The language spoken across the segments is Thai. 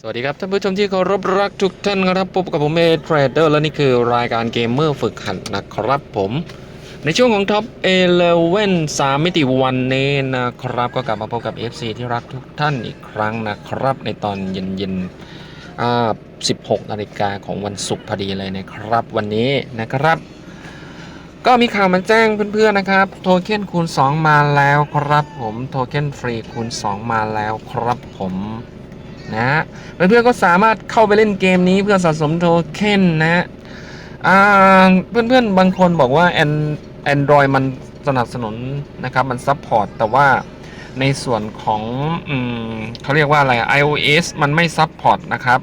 สวัสดีครับท่านผู้ชมที่เคารพรักทุกท่านครับพบกับผมเอเทรดเดอร์และนี่คือรายการเกมเมอร์ฝึกหัดนะครับผม ในช่วงของท็อปเอเลเว่นสามมิติวันนี้นะครับ ก็กลับมาพบกับ FC ที่รักทุกท่านอีกครั้งนะครับ ในตอนเย็นๆอ่า16นาฬิกาของวันศุกร์พอดีเลยนะครับ วันนี้นะครับ ก็มีข่าวมาแจ้งเพื่อนๆนะครับ โทเค็นคูณ 2 มาแล้วครับผมโทเค็นฟรีคูณ 2 มาแล้วครับผม นะฮะเพื่อนๆก็สามารถเข้าไปเล่นเกมนี้เพื่อสะสมโทเค็นนะฮะเพื่อนๆบางคนบอกว่าแอนแอนดรอยมันสนับสนุนนะครับมันซัพพอร์ตแต่ว่าในส่วนของอเขาเรียกว่าอะไร iOS มันไม่ซัพพอร์ตนะครับ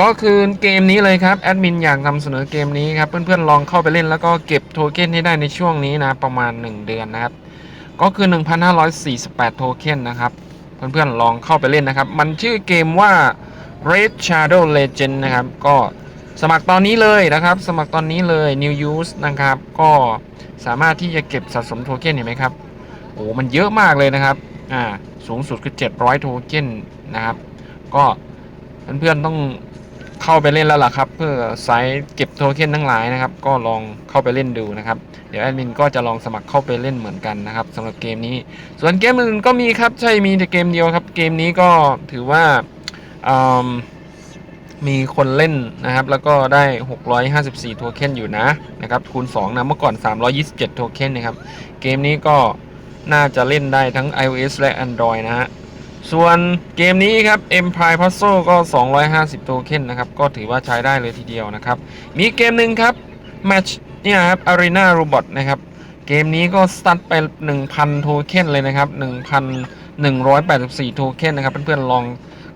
ก็คือเกมนี้เลยครับแอดมินอยากนำเสนอเกมนี้ครับ เพื่อนๆลองเข้าไปเล่นแล้วก็เก็บโทเค็นให้ได้ในช่วงนี้นะ ประมาณ 1 เดือนนะครับ ก็คือ 1,548 โทเค็นนะครับ เพื่อนๆลองเข้าไปเล่นนะครับ มันชื่อเกมว่า Red Shadow Legend นะครับ ก็สมัครตอนนี้เลยนะครับ สมัครตอนนี้เลย New Use นะครับ ก็สามารถที่จะเก็บสะสมโทเค็นเห็นไหมครับโอ้มันเยอะมากเลยนะครับอ่าสูงสุดคือ 700 โทเค็นนะครับ ก็เพื่อนๆต้อง เข้าไปเล่นแล้วล่ะครับ เพื่อไซต์เก็บโทเค็นทั้งหลายนะครับ ก็ลองเข้าไปเล่นดูนะครับ เดี๋ยวแอดมินก็จะลองสมัครเข้าไปเล่นเหมือนกันนะครับสำหรับเกมนี้ ส่วนเกมอื่นก็มีครับ ใช่มีแต่เกมเดียวครับ เกมนี้ก็ถือว่ามมีคนเล่นนะครับ แล้วก็ได้ 654 โทเค็นอยู่นะนะครับคูณ2นะเมื่อก่อน 327 โทเค็นนะครับ เกมนี้ก็น่าจะเล่นได้ทั้ง iOS และ Android นะฮะ ส่วนเกมนี้ครับ Empire Puzzle ก็ 250 โทเค็นนะครับ ก็ถือว่าใช้ได้เลยทีเดียวนะครับ มีเกมหนึ่งครับ Match เนี่ยครับ Arena Robot นะครับ เกมนี้ก็สตาร์ทไป 1,000 โทเค็นเลยนะครับ 1,184 โทเค็นนะครับ เพื่อนๆลอง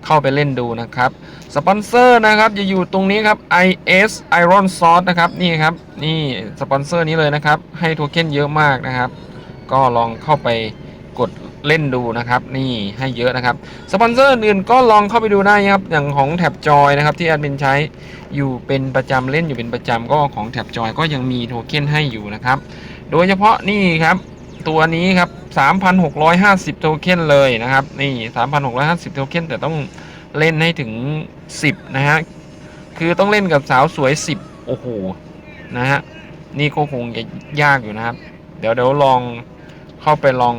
เข้าไปเล่นดูนะครับ สปอนเซอร์นะครับจะอยู่ตรงนี้ครับ IS Iron Sword นะครับ นี่ครับ นี่สปอนเซอร์นี้เลยนะครับ ให้โทเค็นเยอะมากนะครับ ก็ลองเข้าไปกด เล่นดูนะครับ นี่ให้เยอะนะครับสปอนเซอร์อื่นก็ลองเข้าไปดูได้ครับอย่างของแท็บจอยนะครับที่แอดมินใช้อยู่เป็นประจำเล่นอยู่เป็นประจำก็ของแท็บจอยก็ยังมีโทเค็นให้อยู่นะครับ โดยเฉพาะนี่ครับตัวนี้ครับ 3,650 โทเค็นเลยนะครับ นี่ 3,650 โทเค็นแต่ต้องเล่นให้ถึง 10 นะฮะ คือต้องเล่นกับสาวสวย 10 โอ้โห นะฮะ นี่ก็คงจะยากอยู่นะครับ เดี๋ยวเดี๋ยวลองเข้าไปลอง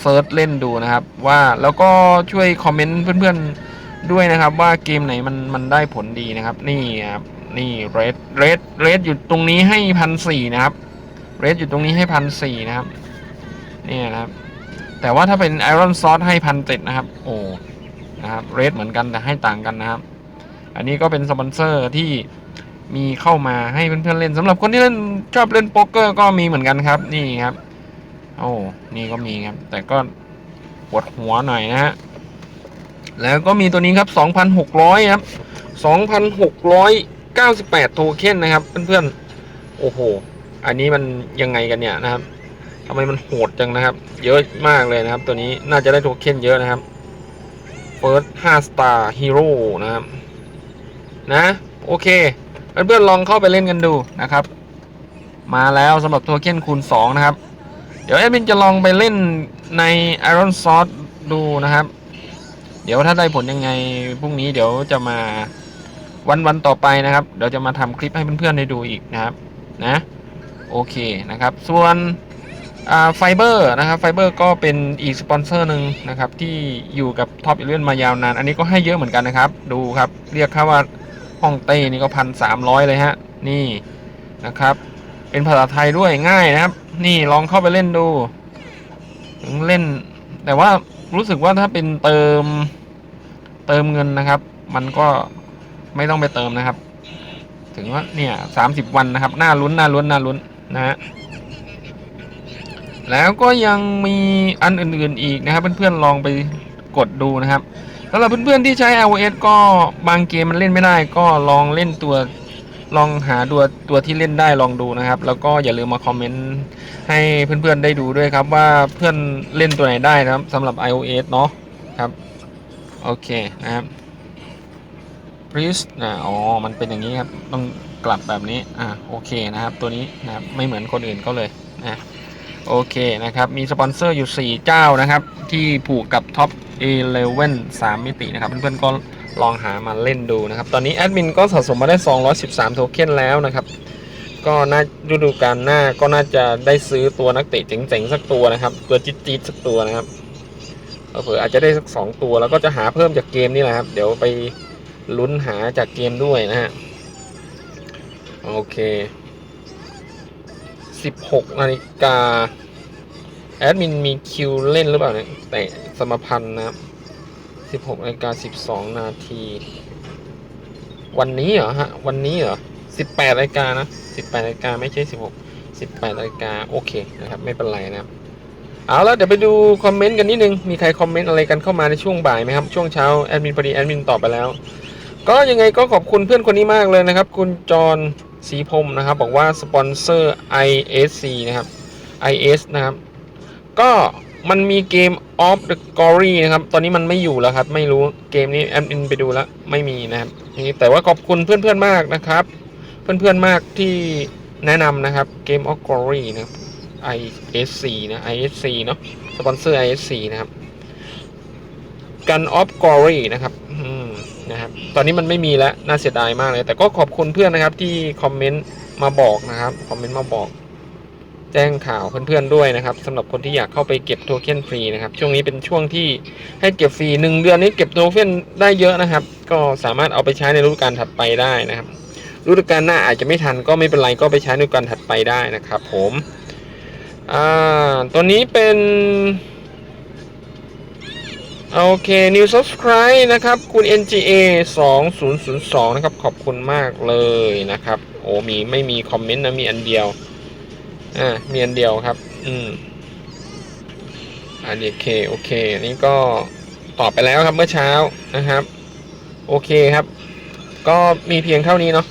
เซิร์ชเล่นดูนะครับว่าแล้วก็ช่วยคอมเมนต์เพื่อนๆด้วยนะครับ ว่าเกมไหนมันมันได้ผลดีนะครับ นี่ครับนี่เรดเรดเรดอยู่ตรงนี้ให้พันสี่นะครับเรดอยู่ตรงนี้ให้พันสี่นะครับเนี่ยนะครับ แต่ว่าถ้าเป็นไอรอนซอสให้พันเจ็ดนะครับ โอ้นะครับเรดเหมือนกันแต่ให้ต่างกันนะครับ อันนี้ก็เป็นสปอนเซอร์ที่มีเข้ามาให้เพื่อนๆเล่นสำหรับคนที่เล่นชอบเล่นโป๊กเกอร์ก็มีเหมือนกันครับ นี่ครับ โอ้ นี่ก็มีครับ แต่ก็ปวดหัวหน่อยนะฮะ แล้วก็มีตัวนี้ครับ 2,600 ครับ 2,698 โทเค็นนะครับเพื่อนๆ โอ้โห อันนี้มันยังไงกันเนี่ยนะครับทำไมมันโหดจังนะครับ เยอะมากเลยนะครับ ตัวนี้น่าจะได้โทเค็นเยอะนะครับ First 5 Star Hero นะครับ นะ โอเค เพื่อนๆลองเข้าไปเล่นกันดูนะครับ มาแล้วสำหรับโทเค็นคูณ 2 นะครับ เดี๋ยวแอดมินจะลองไปเล่นใน Iron Sword ดูนะครับ เดี๋ยวถ้าได้ผลยังไงพรุ่งนี้เดี๋ยวจะมาวันวันต่อไปนะครับ เดี๋ยวจะมาทำคลิปให้เพื่อนๆได้ดูอีกนะครับนะโอเคนะครับ ส่วนไฟเบอร์นะครับไฟเบอร์ก็เป็นอีกสปอนเซอร์หนึ่งนะครับ ที่อยู่กับท็อปอีเวนมายาวนาน อันนี้ก็ให้เยอะเหมือนกันนะครับ ดูครับ เรียกค่าว่าห้องเต้นี่ก็พันสามร้อยเลยฮะ นี่นะครับ เป็นภาษาไทยด้วยง่ายนะครับ นี่ลองเข้าไปเล่นดูถึงเล่น แต่ว่ารู้สึกว่าถ้าเป็นเติมเติมเงินนะครับ มันก็ไม่ต้องไปเติมนะครับ ถึงว่าเนี่ยสามสิบวันนะครับน่าลุ้นน่าลุ้นน่าลุ้นนะฮะแล้วก็ยังมีอันอื่นๆอีกนะครับ เพื่อนๆลองไปกดดูนะครับสำหรับเพื่อนๆที่ใช้ iOS ก็บางเกมมันเล่นไม่ได้ ก็ลองเล่นตัว ลองหาตัวตัวที่เล่นได้ลองดูนะครับ แล้วก็อย่าลืมมาคอมเมนต์ให้เพื่อนๆได้ดูด้วยครับ ว่าเพื่อนเล่นตัวไหนได้นะครับสำหรับ iOS เนาะครับโอเคนะครับ please อ่าอ๋อ มันเป็นอย่างนี้ครับ ต้องกลับแบบนี้ อ่า โอเคนะครับ ตัวนี้นะครับ ไม่เหมือนคนอื่นเขาเลยนะ โอเคนะครับ มีสปอนเซอร์อยู่ 4 เจ้านะครับ ที่ผูกกับ Top Eleven 3มิตินะครับ เพื่อนๆก็ ลองหามาเล่นดูนะครับ ตอนนี้แอดมินก็สะสมมาได้ 213 โทเค็นแล้วนะครับ ก็น่าฤดูกาลหน้าก็น่าจะได้ซื้อตัวนักเตะเจ๋งๆ สักตัวนะครับ ตัวจี๊ดๆสักตัวนะครับเผื่ออาจจะได้สักสองตัวแล้วก็จะหาเพิ่มจากเกมนี่แหละครับ เดี๋ยวไปลุ้นหาจากเกมด้วยนะฮะ โอเค 16นาฬิกาแอดมินมีคิวเล่นหรือเปล่าเนี่ยแต่สมพันธ์นะครับ 16นาฬิกา12 นาที วันนี้เหรอฮะ วันนี้เหรอ 18นาฬิกานะ 18นาฬิกาไม่ใช่ 16 18นาฬิกาโอเคนะครับ ไม่เป็นไรนะครับ เอาแล้วเดี๋ยวไปดูคอมเมนต์กันนิดนึง มีใครคอมเมนต์อะไรกันเข้ามาในช่วงบ่ายไหมครับ ช่วงเช้าแอดมินพอดีแอดมินตอบไปแล้ว ก็ยังไงก็ขอบคุณเพื่อนคนนี้มากเลยนะครับ คุณจรศรีพรมนะครับ บอกว่าสปอนเซอร์ ISC นะครับ IS นะครับ ก็ มันมีเกม of the Glory นะครับ ตอนนี้มันไม่อยู่แล้วครับ ไม่รู้เกมนี้แอดมินไปดูแล้ว ไม่มีนะครับนี่แต่ว่าขอบคุณเพื่อนๆมากนะครับ เพื่อนๆมากที่แนะนำนะครับเกม of Glory นะครับ ISC นะ ISC เนาะสปอนเซอร์ ISC นะครับ Gun of Glory นะครับนะครับ ตอนนี้มันไม่มีแล้ว น่าเสียดายมากเลย แต่ก็ขอบคุณเพื่อนนะครับที่คอมเมนต์มาบอกนะครับ คอมเมนต์มาบอก แจ้งข่าวเพื่อนๆด้วยนะครับสำหรับคนที่อยากเข้าไปเก็บโทเค็นฟรีนะครับช่วงนี้เป็นช่วงที่ให้เก็บฟรีหนึ่งเดือนนี้เก็บโทเค็นได้เยอะนะครับ ก็สามารถเอาไปใช้ในฤดูกาลถัดไปได้นะครับฤดูกาลหน้าอาจจะไม่ทันก็ไม่เป็นไรก็ไปใช้ในฤดูกาลถัดไปได้นะครับ ผมอ่าตัวนี้เป็นโอเค new subscribe นะครับ คุณ NGA 2002 นะครับ ขอบคุณมากเลยนะครับ โอ้มีไม่มีคอมเมนต์นะ มีอันเดียว อ่ามีอันเดียวครับ อืมอันนี้โอเคโอเคอันนี้ก็ตอบไปแล้วครับเมื่อเช้านะครับ โอเคครับ ก็มีเพียงเท่านี้เนาะ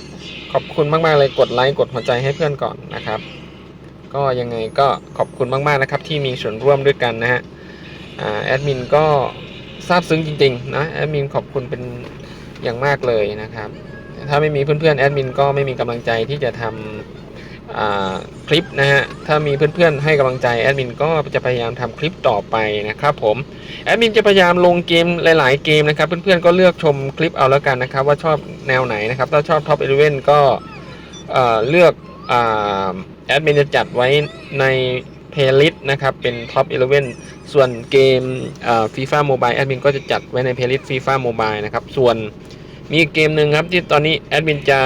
ขอบคุณมากๆเลยกดไลค์กดหัวใจให้เพื่อนก่อนนะครับ ก็ยังไงก็ขอบคุณมากๆนะครับ ที่มีส่วนร่วมด้วยกันนะฮะอ่าแอดมินก็ซาบซึ้งจริงๆนะแอดมินขอบคุณเป็นอย่างมากเลยนะครับ ถ้าไม่มีเพื่อนๆแอดมินก็ไม่มีกำลังใจที่จะทำอ่า คลิปนะฮะ ถ้ามีเพื่อนๆให้กำลังใจแอดมินก็จะพยายามทำคลิปต่อไปนะครับผม แอดมินจะพยายามลงเกมหลายๆเกมนะครับ เพื่อนๆก็เลือกชมคลิปเอาแล้วกันนะครับ ว่าชอบแนวไหนนะครับ ถ้าชอบ Top 11ก็เอ่อเลือกแอดมินจะจัดไว้ในเพลย์ลิสต์นะครับ เป็น Top 11ส่วนเกมฟีฟ่าโมบายแอดมินก็จะจัดไว้ในเพลย์ลิสต์ฟีฟ่าโมบายนะครับ ส่วนมีเกมหนึ่งครับที่ตอนนี้แอดมินจะ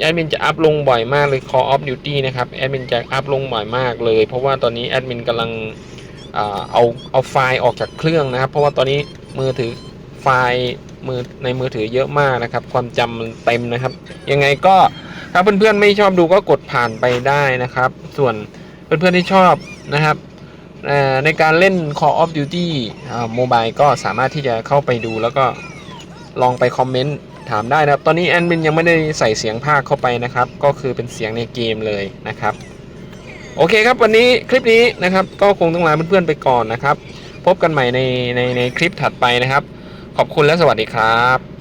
แอดมินจะอัพลงบ่อยมากเลย Call of Duty นะครับแอดมินจะอัพลงบ่อยมากเลย เพราะว่าตอนนี้แอดมินกำลังเอาเอาไฟล์ออกจากเครื่องนะครับ เพราะว่าตอนนี้มือถือไฟล์มือในมือถือเยอะมากนะครับ ความจำมันเต็มนะครับ ยังไงก็ถ้าเพื่อนๆไม่ชอบดูก็กดผ่านไปได้นะครับ ส่วนเพื่อนๆที่ชอบนะครับในการเล่น Call of Duty โมบายก็สามารถที่จะเข้าไปดูแล้วก็ลองไปคอมเมนต์ ถามได้นะครับ ตอนนี้แอนบินยังไม่ได้ใส่เสียงภาคเข้าไปนะครับ ก็คือเป็นเสียงในเกมเลยนะครับ โอเคครับวันนี้คลิปนี้นะครับ ก็คงต้องลาเพื่อนๆไปก่อนนะครับ พบกันใหม่ในในในคลิปถัดไปนะครับ ขอบคุณและสวัสดีครับ